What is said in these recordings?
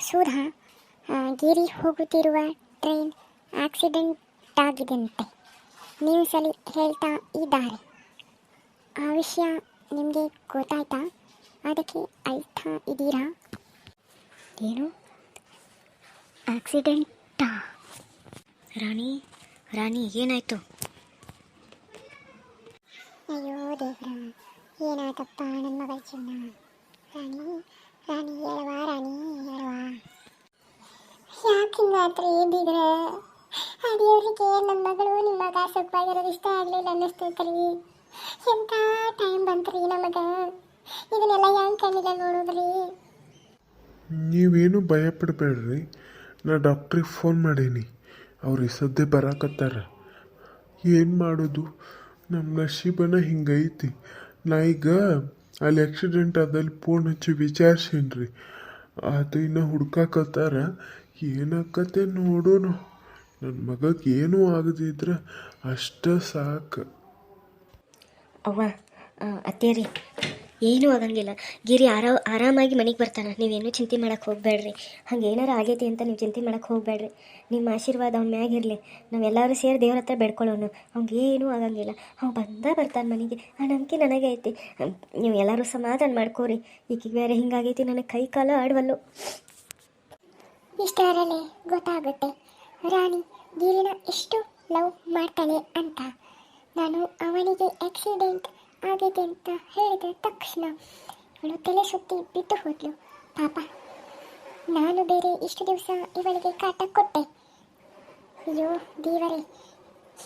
ಸುಧಾ ಗಿರಿ ಹೋಗುತ್ತಿರುವ train accident ಆಗಿದೆಯಂತೆ. ನೀವು ಸಲ ಹೇಳ್ತಾ ಇದ್ದಾರೆ. ಆ ವಿಷಯ ನಿಮಗೆ ಗೊತ್ತಾಯ್ತಾ? ಅದಕ್ಕೆ ಅಳ್ತಾ ಇದ್ದೀರಾ? ಏನು? ಆಕ್ಸಿಡೆಂಟಾ ರಾಣಿ ರಾಣಿ, ಏನಾಯ್ತು? ಅಯ್ಯೋ ದೇವ್ರ, ಏನಾಯ್ತಪ್ಪ ನನ್ನ ಮಗಳ ಜೀವನ? ರಾಣಿ ರಾಣಿ ಹೇಳುವ ರಾಣಿ ಹೇಳುವ. ಯಾಕೆ ಬಿಗ್ರೆ ಆ ದೇವ್ರಿಗೆ ನನ್ನ ಮಗಳು ನಿಮ್ಮ ಮಗ ಸುಖವಾಗಿರೋದು ಇಷ್ಟ ಆಗಲಿಲ್ಲ ಅನ್ನಿಸ್ತೈತ್ರಿ ಎಂಥ ಟೈಮ್ ಬಂತ್ರಿ ನಮಗೆ? ಇದನ್ನೆಲ್ಲ ಹೆಂಗ್ ಕಣ್ಣಿಲ್ಲ ನೋಡಿದ್ರಿ? ನೀವೇನು ಭಯ ಪಡಬೇಡ್ರಿ ನಾ ಡಾಕ್ಟ್ರಿಗೆ ಫೋನ್ ಮಾಡೀನಿ. ಅವ್ರು ಸದ್ಯ ಬರಾಕತ್ತಾರ. ಏನು ಮಾಡೋದು? ನಮ್ಮ ನಶೀಬನ ಹಿಂಗೈತಿ. ನಾ ಈಗ ಅಲ್ಲಿ ಆಕ್ಸಿಡೆಂಟ್ ಆದಲ್ಲಿ ಫೋನ್ ಹಚ್ಚಿ ವಿಚಾರಿಸೀನಿ ಅದು ಇನ್ನು ಹುಡ್ಕಾಕತ್ತಾರ. ಏನಾಕತ್ತೆ ನೋಡೋಣ. ನನ್ನ ಮಗಕ್ಕೆ ಏನೂ ಆಗದಿದ್ರೆ ಅಷ್ಟ ಸಾಕು. ಅವ್ವ ಅತ್ತೇರಿ ಏನೂ ಆಗಂಗಿಲ್ಲ. ಗಿರಿ ಆರಾ ಆರಾಮಾಗಿ ಮನೆಗೆ ಬರ್ತಾನೆ. ನೀವೇನು ಚಿಂತೆ ಮಾಡಕ್ಕೆ ಹೋಗಬೇಡ್ರಿ ಹಂಗೆ ಏನಾರು ಆಗೈತಿ ಅಂತ ನೀವು ಚಿಂತೆ ಮಾಡಕ್ಕೆ ಹೋಗ್ಬೇಡ್ರಿ ನಿಮ್ಮ ಆಶೀರ್ವಾದ ಅವ್ನ ಮ್ಯಾಗಿರಲಿ ನಾವೆಲ್ಲರೂ ಸೇರಿ ದೇವ್ರ ಹತ್ರ ಬೇಡ್ಕೊಳ್ಳೋನು. ಅವ್ನಿಗೆ ಏನೂ ಆಗಂಗಿಲ್ಲ. ಅವ್ನು ಬಂದ ಬರ್ತಾನೆ ಮನೆಗೆ. ಆ ನಂಬಿಕೆ ನನಗೆ ಐತಿ ನೀವು ಎಲ್ಲರೂ ಸಮಾಧಾನ ಮಾಡ್ಕೋರಿ. ಈಕಿಗೆ ಬೇರೆ ಹಿಂಗಾಗೈತಿ ನನಗೆ ಕೈ ಕಾಲು ಆಡವಲ್ಲು. ಇಷ್ಟರಲ್ಲಿ ಗೊತ್ತಾಗುತ್ತೆ. ರಾಣಿ, ಗಿರಿನ ಎಷ್ಟು ಲವ್ ಮಾಡ್ತಾನೆ ಅಂತ. ನಾನು ಅವನಿಗೆ ಆಕ್ಸಿಡೆಂಟ್ ಆಗಿದೆ ಅಂತ ಹೇಳಿದ ತಕ್ಷಣ ಅವಳು ತಲೆ ಸುತ್ತಿ ಬಿದ್ದು ಹೋದ್ಲು. ಪಾಪ, ನಾನು ಬೇರೆ ಇಷ್ಟು ದಿವಸ ಇವಳಿಗೆ ಕಾಟ ಕೊಟ್ಟೆ. ಅಯ್ಯೋ ದೇವರೇ,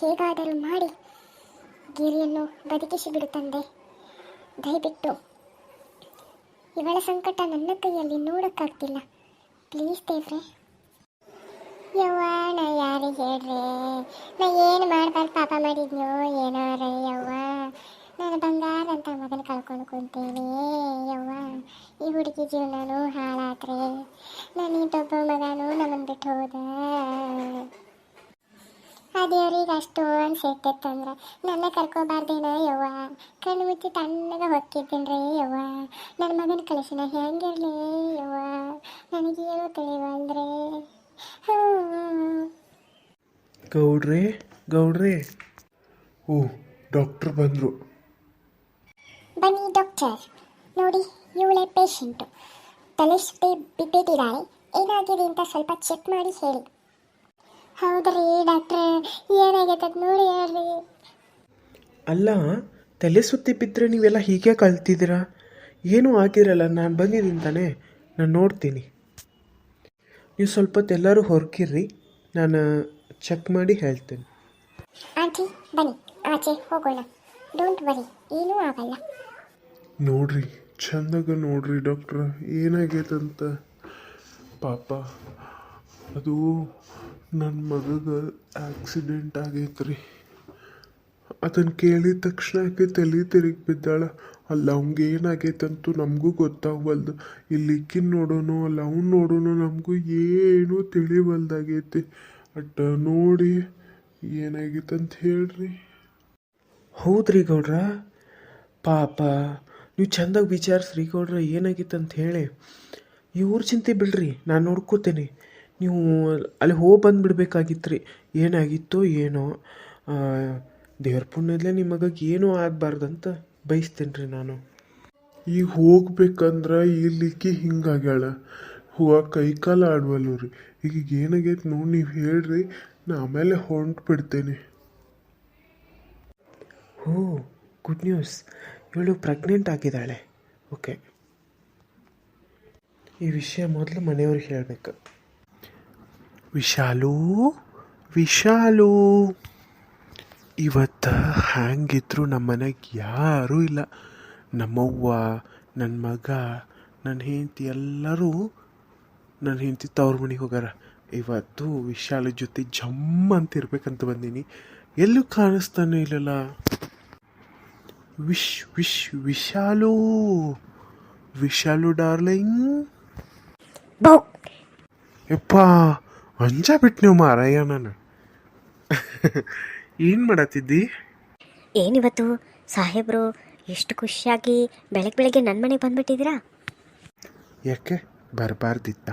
ಹೇಗಾದರೂ ಮಾಡಿ ಗಿರಿಯನ್ನು ಬದುಕಿಸಿ ತಂದೆ. ದಯವಿಟ್ಟು ಇವಳ ಸಂಕಟ ನನ್ನ ಕೈಯಲ್ಲಿ ನೋಡೋಕ್ಕಾಗ್ತಿಲ್ಲ. ಪ್ಲೀಸ್ ದೇವ್ರೆ. ಯವ್ವ ಯಾರು ಹೇಳ್ರಿ? ನಾ ಏನು ಮಾಡ್ಬಾರ್ದು ಪಾಪ ಮಾಡಿದ್ನೋ? ಕುಂತೀನಿ ಯವ್ವ. ಈ ಹುಡುಗಿ ಜೀವನನೂ ಹಾಳಾದ್ರೆ ನಾನು ಇಂಟೊಬ್ಬ ಮಗನೂ ನಮ್ಮನ್ನು ಬಿಟ್ಟು ಹೋದ. ಆ ದೇವ್ರಿಗೆ ಅಷ್ಟೊಂದು ಸಿಟ್ಟಿತ್ತಂದ್ರೆ ನನ್ನ ಕರ್ಕೋಬಾರ್ದೇನ ಯವ್ವ. ಕಣ್ಣು ಮುಚ್ಚಿ ತಣ್ಣಗೆ ಹೊಕ್ಕಿದ್ದೀನಿ ಯವ್ವ. ನನ್ನ ಮಗನ ಕಳಿಸಿನ ಹೆಂಗಿರಲಿ ಯವ್ವ. ನನಗೇನು ತಿಳಿವಲ್ದ್ರೆ ಗೌಡ್ರೆ ಗೌಡ್ರೆ. ಓ, ಡಾಕ್ಟ್ರ್ ಬಂದರು. ಬನ್ನಿ ಡಾಕ್ಟರ್. ನೋಡಿ ಇವಳೇ ಪೇಷಂಟು ತಲೆ ಸುತ್ತಿ ಬಿದ್ದಿದ್ದಾರೆ ಏನಾಗಿದೆ ಅಂತ ಸ್ವಲ್ಪ ಚೆಕ್ ಮಾಡಿ ಹೇಳಿ. ಹೌದ್ರಿ ಡಾಕ್ಟರ್ ಏನಾಗೈತೆ ನೋಡಿ ಹೇಳ್ರಿ. ಅಲ್ಲ ತಲೆ ಸುತ್ತಿ ಬಿದ್ದರೆ ನೀವೆಲ್ಲ ಹೀಗೆ ಕಲ್ತಿದ್ದೀರಾ? ಏನೂ ಆಗಿರಲ್ಲ ನಾನು ಬಂದಿದ್ದೀನಿ ತಾನೇ ನಾನು ನೋಡ್ತೀನಿ. ನೀವು ಸ್ವಲ್ಪ ಹೊತ್ತು ಎಲ್ಲರೂ ಹೊರಗಿರ್ರಿ. ನಾನು ಚೆಕ್ ಮಾಡಿ ಹೇಳ್ತೇನೆ. ಆಂಟಿ ಬನ್ನಿ ಆಚೆ ಹೋಗೋಣ. ಡೋಂಟ್ ವರಿ ಏನೂ ಆಗಲ್ಲ. ನೋಡ್ರಿ, ಚಂದಾಗ ನೋಡ್ರಿ ಡಾಕ್ಟ್ರ, ಏನಾಗೈತಂತ? ಪಾಪ, ಅದು ನನ್ನ ಮಗಗ ಆಕ್ಸಿಡೆಂಟ್ ಆಗೈತ್ರಿ. ಅದನ್ನು ಕೇಳಿದ ತಕ್ಷಣ ಆಕೆ ತಲೆ ತಿರುಗಿ ಬಿದ್ದಾಳ. ಅಲ್ಲ, ಅವ್ಗೆ ಏನಾಗೈತಂತೂ ನಮಗೂ ಗೊತ್ತಾಗವಲ್ದು. ಇಲ್ಲಿ ಇಕ್ಕಿನ ನೋಡೋನು, ಅಲ್ಲ, ಅವ್ನು ನೋಡೋನು ನಮಗೂ ಏನೂ ತಿಳಿವಲ್ದಾಗೈತಿ. ಅಟ್ಟ ನೋಡಿ ಏನಾಗೈತಂತ ಹೇಳ್ರಿ. ಹೌದ್ರಿ ಗೌಡ್ರ. ಪಾಪ ನೀವು ಚೆಂದಾಗಿ ವಿಚಾರಿಸ್ರಿ ಗೌಡ್ರ ಏನಾಗಿತ್ತು ಅಂತ ಹೇಳಿ ಇವ್ರ ಚಿಂತೆ ಬಿಡ್ರಿ ನಾನು ನೋಡ್ಕೋತೇನೆ. ನೀವು ಅಲ್ಲಿ ಹೋಗಿ ಬಂದುಬಿಡ್ಬೇಕಾಗಿತ್ತು ರೀ ಏನಾಗಿತ್ತೋ ಏನೋ ದೇವ್ರ ಪುಣ್ಯದಲ್ಲೇ ನಿಮಗೆ ಏನೂ ಆಗಬಾರ್ದಂತ ಬಯಸ್ತೇನೆ ರೀ ನಾನು. ಈಗ ಹೋಗ್ಬೇಕಂದ್ರೆ ಇಲ್ಲಿಕ್ಕಿ ಹಿಂಗಾಗ್ಯಾಳ. ಹೂವ ಕೈ ಕಾಲು ಆಡ್ವಲ್ಲು ರೀ. ಈಗ ಏನಾಗೈತೆ ನೋಡಿ ನೀವು ಹೇಳ್ರಿ ನಾ ಆಮೇಲೆ ಹೊಂಟು ಬಿಡ್ತೇನೆ ಹೋ ಗುಡ್ ನ್ಯೂಸ್ ಇವಳು ಪ್ರೆಗ್ನೆಂಟ್ ಆಗಿದ್ದಾಳೆ. ಓಕೆ ಈ ವಿಷಯ ಮೊದಲು ಮನೆಯವ್ರಿಗೆ ಹೇಳಬೇಕು. ವಿಶಾಲು ವಿಶಾಲು. ಇವತ್ತು ಹ್ಯಾಂಗಿದ್ರು ನಮ್ಮ ಮನೆಗೆ ಯಾರೂ ಇಲ್ಲ. ನಮ್ಮವ್ವ ನನ್ನ ಮಗ ನನ್ನ ಹೆಂಡತಿ ಎಲ್ಲರೂ ನನ್ನ ಹೆಂಡತಿ ತವ್ರ ಮನೆಗೆ ಹೋಗಾರ ಇವತ್ತು ವಿಶಾಲ ಜೊತೆ ಜಮ್ ಅಂತ ಇರ್ಬೇಕಂತ ಬಂದೀನಿ. ಎಲ್ಲೂ ಕಾಣಿಸ್ತಾನೆ ಇಲ್ಲಲ್ಲ. ವಿಶ್ ವಿಶ್ ವಿಶಾಲು. ವಿಶಾಲು ಡಾರ್ಲಿಂಗ್. ಬೌ ಯಪ್ಪ ಅಂಜ ಬಿಟ್ಟು ನೀವು ಮಾರಯ್ಯ ನಾನು ಏನು ಮಾಡತ್ತಿದ್ದಿ? ಏನಿವತ್ತು ಸಾಹೇಬ್ರು ಎಷ್ಟು ಖುಷಿಯಾಗಿ ಬೆಳಗ್ಗೆ ಬೆಳಗ್ಗೆ ನನ್ನ ಮನೆಗೆ ಬಂದ್ಬಿಟ್ಟಿದ್ದೀರಾ? ಯಾಕೆ ಬರಬಾರ್ದಿತ್ತ?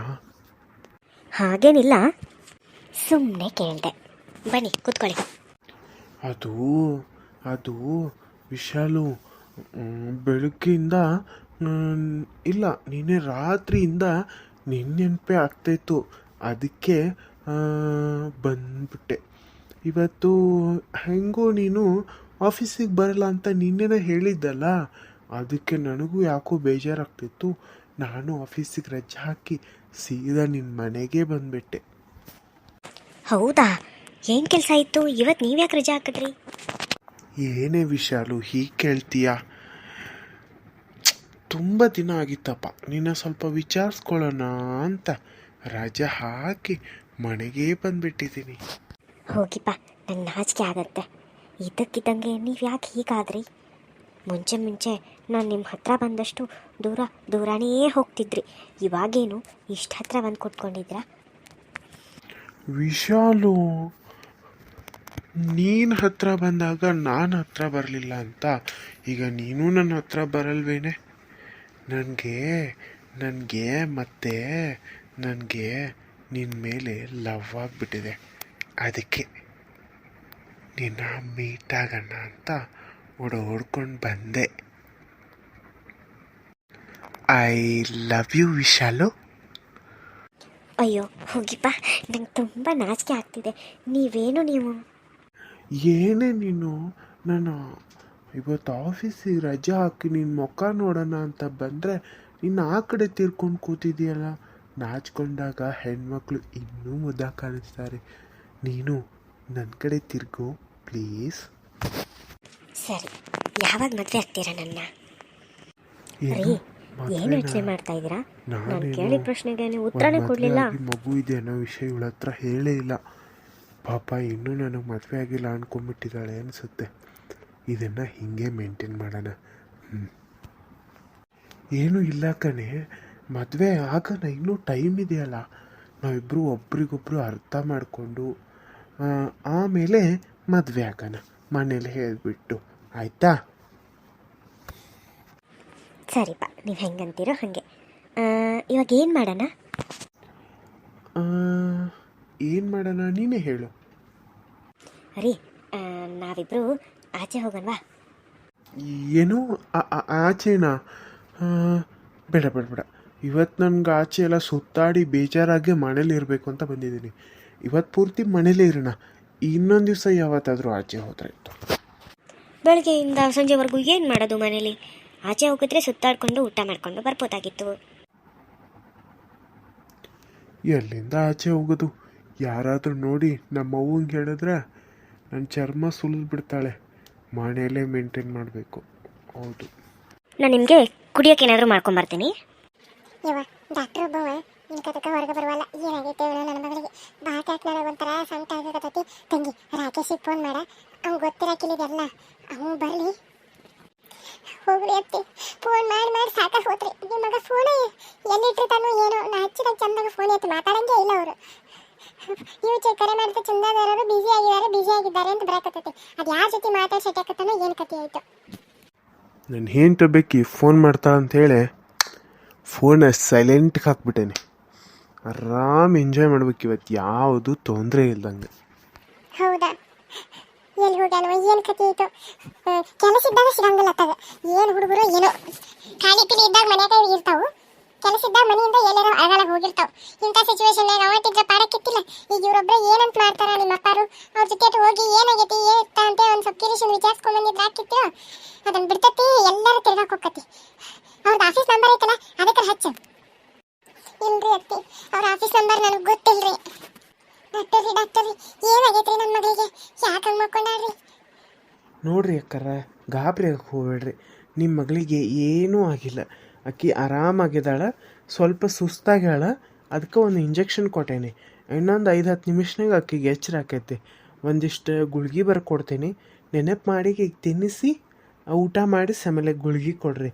ಹಾಗೇನಿಲ್ಲ ಸುಮ್ಮನೆ ಕೇಳಿದೆ. ಬನ್ನಿ ಕೂತ್ಕೊಳ್ಳಿ. ಅದು ಅದು ವಿಶಾಲು ಬೆಳಗ್ಗೆಯಿಂದ ಇಲ್ಲ, ನಿನ್ನೆ ರಾತ್ರಿಯಿಂದ ನಿನ್ನ ನೆನಪೇ ಆಗ್ತಾಯಿತ್ತು. ಅದಕ್ಕೆ ಬಂದ್ಬಿಟ್ಟೆ. ಇವತ್ತು ಹೆಂಗೋ ನೀನು ಆಫೀಸಿಗೆ ಬರಲ್ಲ ಅಂತ ನಿನ್ನೆನೇ ಹೇಳಿದ್ದಲ್ಲ? ಅದಕ್ಕೆ ನನಗೂ ಯಾಕೋ ಬೇಜಾರಾಗ್ತಿತ್ತು. ನಾನು ಆಫೀಸಿಗೆ ರಜೆ ಹಾಕಿ ಸೀದಾ ನಿನ್ನ ಮನೆಗೆ ಬಂದ್ಬಿಟ್ಟೆ. ಹೌದಾ? ಏನು ಕೆಲಸ ಇತ್ತು? ಇವತ್ತು ನೀವ್ಯಾಕೆ ರಜೆ ಹಾಕಿದ್ರಿ? ಏನೇ ವಿಶಾಲು ಹೀಗೆ ಕೇಳ್ತೀಯ? ತುಂಬ ದಿನ ಆಗಿತ್ತಪ್ಪ. ನಿನ್ನ ಸ್ವಲ್ಪ ವಿಚಾರಿಸ್ಕೊಳ್ಳೋಣ ಅಂತ ರಜೆ ಹಾಕಿ ಮನೆಗೆ ಬಂದ್ಬಿಟ್ಟಿದ್ದೀನಿ. ಹೋಗಿಪ್ಪ ನನ್ನ ನಾಚಿಕೆ ಆಗತ್ತೆ. ಇದ್ದಕ್ಕಿದ್ದಂಗೆ ನೀವು ಯಾಕೆ ಹೀಗಾದ್ರಿ? ಮುಂಚೆ ಮುಂಚೆ ನಾನು ನಿಮ್ಮ ಹತ್ರ ಬಂದಷ್ಟು ದೂರ ದೂರನೇ ಹೋಗ್ತಿದ್ರಿ. ಇವಾಗೇನು ಇಷ್ಟು ಹತ್ರ ಬಂದು ಕೂತ್ಕೊಂಡಿದ್ರಾ ವಿಶಾಲು ನೀನು ಹತ್ರ ಬಂದಾಗ ನಾನು ಹತ್ರ ಬರಲಿಲ್ಲ ಅಂತ. ಈಗ ನೀನು ನನ್ನ ಹತ್ರ ಬರಲ್ವೇನೆ? ನನಗೆ ನನಗೆ ಮತ್ತೆ ನನಗೆ ನಿನ್ನ ಮೇಲೆ ಲವ್ ಆಗಿಬಿಟ್ಟಿದೆ. ಅದಕ್ಕೆ ನಿನ್ನ ಮೀಟ್ ಆಗೋಣ ಅಂತ ಓಡೋಡ್ಕೊಂಡು ಬಂದೆ. I love you Vishalu. ಅಯ್ಯೋ, ಹೋಗಿಪ್ಪ. ನಂಗೆ ತುಂಬ ನಾಚಿಕೆ ಆಗ್ತಿದೆ. ನೀವೇನು ನೀವು ಏನೇ ನೀನು ನಾನು ಇವತ್ತು ಆಫೀಸಿಗೆ ರಜೆ ಹಾಕಿ ನಿನ್ನ ಮುಖ ನೋಡೋಣ ಅಂತ ಬಂದರೆ ನೀನು ಆ ಕಡೆ ತಿರ್ಕೊಂಡು ಕೂತಿದೆಯಲ್ಲ ನಾಚ್ಕೊಂಡಾಗ ಹೆಣ್ಮಕ್ಳು ಇನ್ನೂ ಮುದ್ದ ಕಾಣಿಸ್ತಾರೆ. ನೀನು ನನ್ನ ಕಡೆ ತಿರ್ಗು ಪ್ಲೀಸ್. ಸರಿ ಯಾವಾಗ ಮದುವೆ ಆಗ್ತೀರಾ ನನ್ನ? ಏನು? ಯೋಚನೆ ಮಾಡ್ತಾ ಇದ್ದೀರಾ? ನಾನು ಕೇಳಿದ ಪ್ರಶ್ನೆಗೆ ನೀವು ಉತ್ತರನೇ ಕೊಡಲಿಲ್ಲ. ಮಗು ಇದೆ ಅನ್ನೋ ವಿಷಯ ಇವಳ ಹತ್ರ ಹೇಳೇ ಇಲ್ಲ. ಪಾಪ ಇನ್ನೂ ನನಗೆ ಮದುವೆ ಆಗಿಲ್ಲ ಅನ್ಕೊಂಡ್ಬಿಟ್ಟಿದ್ದಾಳೆ ಅನಿಸುತ್ತೆ. ಇದನ್ನು ಹಿಂಗೆ ಮೇಂಟೈನ್ ಮಾಡೋಣ. ಹ್ಞೂ ಏನೂ ಇಲ್ಲ ಕಣೆ. ಮದುವೆ ಆಗೋಣ ಇನ್ನೂ ಟೈಮ್ ಇದೆಯಲ್ಲ. ನಾವಿಬ್ಬರು ಒಬ್ರಿಗೊಬ್ರು ಅರ್ಥ ಮಾಡಿಕೊಂಡು ಆಮೇಲೆ ಮದುವೆ ಆಗೋಣ ಮನೇಲಿ ಹೇಳಿಬಿಟ್ಟು. ಆಯಿತಾ? ಸರಿಪ್ಪ ನೀವು ಹೆಂಗಂತೀರೋ ಹಾಗೆ. ಇವಾಗ ಏನು ಮಾಡೋಣ? ಏನು ಮಾಡೋಣ? ನೀನೇ ಹೇಳು. ರೀ ಆ, ನಾವಿಬ್ರು ಆಚೆ ಹೋಗೋಣವಾ? ಏನು? ಆ- ಆ- ಆಚೆನಾ? ಆ, ಬೇಡ ಬೇಡ ಬೇಡ. ಇವತ್ತು ನನಗೆ ಆಚೆ ಎಲ್ಲ ಸುತ್ತಾಡಿ ಬೇಜಾರಾಗಿ ಮನೇಲಿ ಇರಬೇಕು ಅಂತ ಬಂದಿದ್ದೀನಿ. ಇವತ್ತು ಪೂರ್ತಿ ಮನೇಲೇ ಇರೋಣ. ಇನ್ನೊಂದು ದಿವಸ ಯಾವತ್ತಾದರೂ ಆಚೆ ಹೋದರೆ ಇತ್ತು ಬೆಳಗ್ಗೆಯಿಂದ ಸಂಜೆವರೆಗೂ ಏನು ಮಾಡೋದು ಮನೇಲಿ? ಆಚೆ ಹೋಗಿದ್ರೆ ಸುತ್ತಾಡ್ಕೊಂಡು ಊಟ ಮಾಡ್ಕೊಂಡು ಬರ್ಬೋದಾಗಿತ್ತು. ಎಲ್ಲಿಂದ ಆಚೆ ಹೋಗೋದು? ಯಾರಾದರೂ ನೋಡಿ ನಮ್ಮ ಅವ್ವಂಗೆ ಹೇಳಿದ್ರೆ ನನ್ನ ಚರ್ಮ ಸುಲಿದು ಬಿಡ್ತಾಳೆ. ಮನೆಯಲ್ಲೇ ಮೇಂಟೈನ್ ಮಾಡಬೇಕು. ಹೌದು. ನಾನು ನಿಮಗೆ ಕುಡಿಯೋಕೆ ಏನಾದರೂ ಮಾಡ್ಕೊಂಬರ್ತೀನಿ ಯವ್ವ ಡಾಕ್ಟರ್ ಒಬ್ಬವ ನಿನ್ ಕದಕ ಹೊರಗೆ ಬರುವಲ್ಲ ಏನಾಗೈತೆ ಇವಳು ನನ್ನ ಮಗಳಿಗೆ ಬಾಟ್ ಹಾಕಿ ನನಗೆ ಒಂಥರ ಸಂಕಟ ಆಗಕತ್ತೈತಿ ತಂಗಿ ರಾಕೇಶಿಗೆ ಫೋನ್ ಮಾಡ. ಅವ್ನು ಗೊತ್ತಿರಾಕಿಲ್ಲಿದೆಲ್ಲ ಅವನು ಬರಲಿ. ಹೋಗ್ರಿ ಅತ್ತಿ. ಫೋನ್ ಮಾಡಿ ಮಾಡಿ ಸಾಕ ಹೋತ್ರಿ. ನಿಮ್ಮ ಮಗ ಫೋನ್ ಎಲ್ಲಿಟ್ಟಿರ್ತಾನೋ ಏನೋ ನಾ ಹಚ್ಚಿದಾಗ ಚಂದಾಗ ಫೋನ್ ಎತ್ತಿ ಮಾತಾಡಂಗೆ ಇಲ್ಲ ಅವರು. ಚೆ ಕರೆ ಮಾಡಿದ ಚಂದಾದಾರರು ಬಿಸಿ ಆಗಿದ್ದಾರೆ ಬಿಸಿ ಆಗಿದ್ದಾರೆ ಅಂತ ಬರಕತ್ತೈತಿ. ಅದು ಯಾರ ಜೊತೆ ಮಾತಾಡಿ ಸೆಟ್ಟಾಕತ್ತಾನೋ ಏನು ಕತೆ ಆಯಿತು? ನನ್ನ ಹೆಂಡ್ತಿ ಬೆಕ್ಕಿ ಫೋನ್ ಮಾಡ್ತಾ ಅಂತೇಳಿ ಫೋನ ಸೈಲೆಂಟ್ಗೆ ಹಾಕ್ಬಿಟ್ಟೇನೆ. ಆರಾಮ್ ಎಂಜಾಯ್ ಮಾಡ್ಬೇಕು ಇವತ್ತು ಯಾವುದು ತೊಂದರೆ ಇಲ್ದಂಗೆ. ಹೌದಾ? ಎಲ್ಲಿ ಹೋಗ್ಯಾನೋ ಏನು ಕತೆ ಆಯ್ತು? ಕೆಲಸ ಇದ್ದಾಗ ಸಿಗಂಗಿಲ್ಲ ತಗ ಏನು ಹುಡುಗರು ಏನೋ. ಖಾಲಿ ಪಿಲಿ ಇದ್ದಾಗ ಮನ್ಯಾಗ ಇರ್ತಾವು. ಕೆಲಸ ಇದ್ದಾಗ ಮನೆಯಿಂದ ಎಲ್ಲರೂ ಅಗಲ ಹೋಗಿರ್ತಾವ. ಇಂಥ ಸಿಚುವೇಶನ್ ಅವತ್ತಿದ್ರೆ ಪಾಡಕ್ಕಿತ್ತಿಲ್ಲ ಈಗ ಇವರೊಬ್ರು ಏನಂತ ಮಾಡ್ತಾರ ನಿಮ್ಮ ಅಪ್ಪಾರು ಅವ್ರ ಜೊತೆ ಹೋಗಿ ಏನಾಗೈತಿ ಏತ್ತ ಅಂತ ಒಂದು ಸ್ವಲ್ಪ ಕಿರಿಶನ್ ವಿಚಾರಿಸ್ಕೊಂಡ್ ಬಂದಿದ್ರೆ ಹಾಕಿತ್ತಿರೋ ಅದನ್ನ ಬಿಡ್ತತಿ, ಎಲ್ಲರೂ ತಿರ್ಗಾಕ್ ಅವ್ರದ್ದು ಆಫೀಸ್ ನಂಬರ್ ಐತಲ್ಲ ಅದಕ್ಕೆ ಹಚ್ಚ. ಇಲ್ರಿ ಅತ್ತಿ, ಅವ್ರ ಆಫೀಸ್ ನಂಬರ್ ನನಗೆ ಗೊತ್ತಿಲ್ರಿ. ಡಾಕ್ಟರ್ ರೀ ಡಾಕ್ಟರ್ ರೀ, ಏನಾಗೈತ್ರಿ ನನ್ನ ಮಗಳಿಗೆ? ಯಾಕೆ ಹಂಗೆ ಮಾಡ್ಕೊಂಡ್ರಿ ನೋಡ್ರಿ ಅಕ್ಕರ ಗಾಬರಿ ಹೋಗ್ಬೇಡ್ರಿ. ನಿಮ್ಮ ಮಗಳಿಗೆ ಏನೂ ಆಗಿಲ್ಲ. ಅಕ್ಕಿ ಆರಾಮಾಗಿದ್ದಾಳೆ, ಸ್ವಲ್ಪ ಸುಸ್ತಾಗ್ಯಾಳ ಅದಕ್ಕೆ ಒಂದು ಇಂಜೆಕ್ಷನ್ ಕೊಟ್ಟೇನಿ. ಇನ್ನೊಂದು ಐದು ಹತ್ತು ನಿಮಿಷನಾಗ ಅಕ್ಕಿಗೆ ಎಚ್ಚರ ಆಕೈತಿ. ಒಂದಿಷ್ಟು ಗುಳ್ಗಿ ಬರ್ಕೊಡ್ತೀನಿ. ನೆನಪು ಮಾಡಿ ಈಗ ತಿನ್ನಿಸಿ, ಊಟ ಮಾಡಿ ಆಮೇಲೆ ಗುಳ್ಗಿ ಕೊಡ್ರಿ.